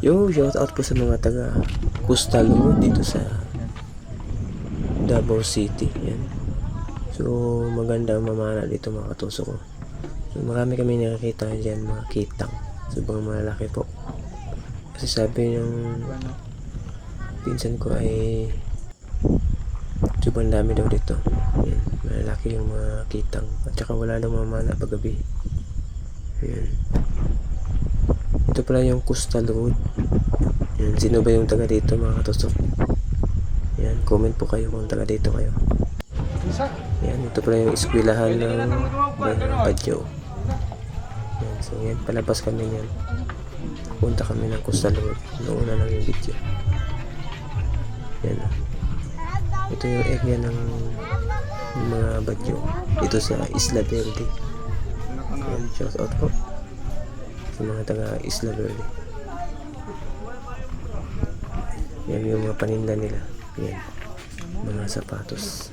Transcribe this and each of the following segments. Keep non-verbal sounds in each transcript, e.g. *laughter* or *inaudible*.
Yo, shout out po sa mga taga Coastal Road dito sa Davao City. Yan. So, maganda mamana dito mga katuso ko. So, marami kami nakakita dyan mga kitang. Sobrang malaki po. Kasi sabi ng pinsan ko ay sobrang dami daw dito. Yan. Malalaki yung mga kitang. At saka wala daw mamana paggabi. Yan. Ito pala yung Coastal Road. Yan. Sino ba yung taga dito mga katusok? Yan. Comment po kayo kung taga dito kayo. Yan. Ito pala yung eskwelahan ng Ba- Badyaw. Yan. So yan. Palabas kami yan. Punta kami ng Coastal Road. Noong una lang yung video. Yan. Ito yung area ng mga Badyaw. Dito sa Isla Verde. Yan. Shout out po sa mga taga Isla Verde. Yan yung mga paninda nila. Yan. Mga sapatos.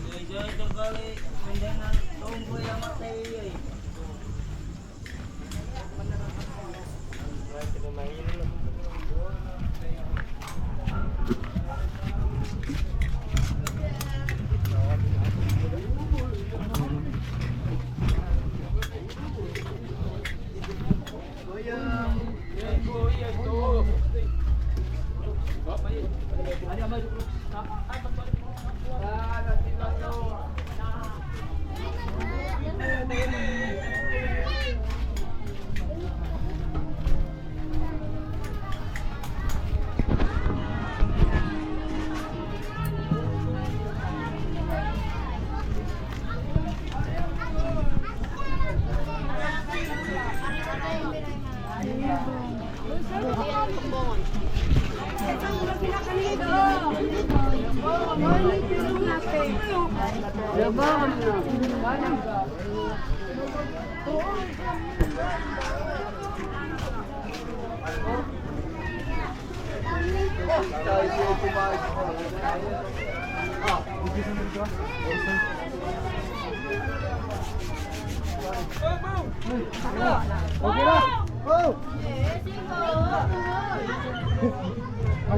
ഒരു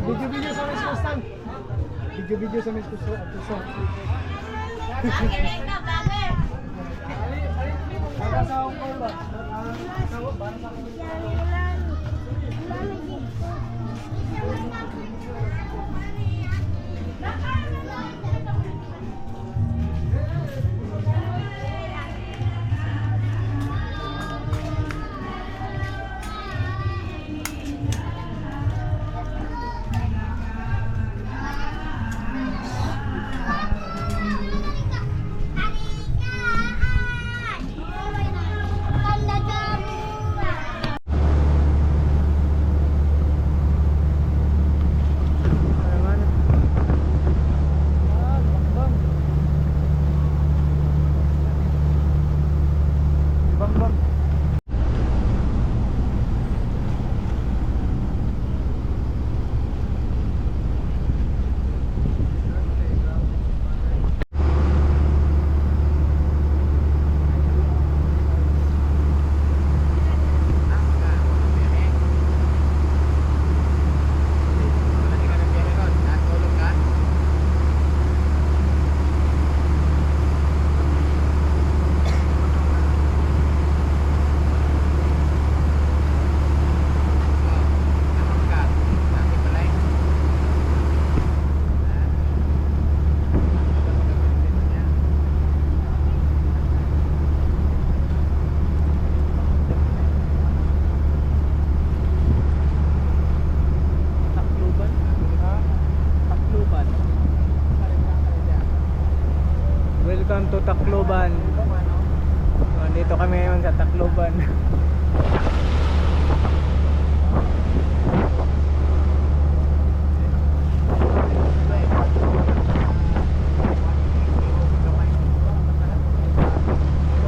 Did you be just Video-video sa Miss Kustan. Para sa Hong Kong Welcome to Tacloban. Nandito kami ngayon sa Tacloban. *laughs*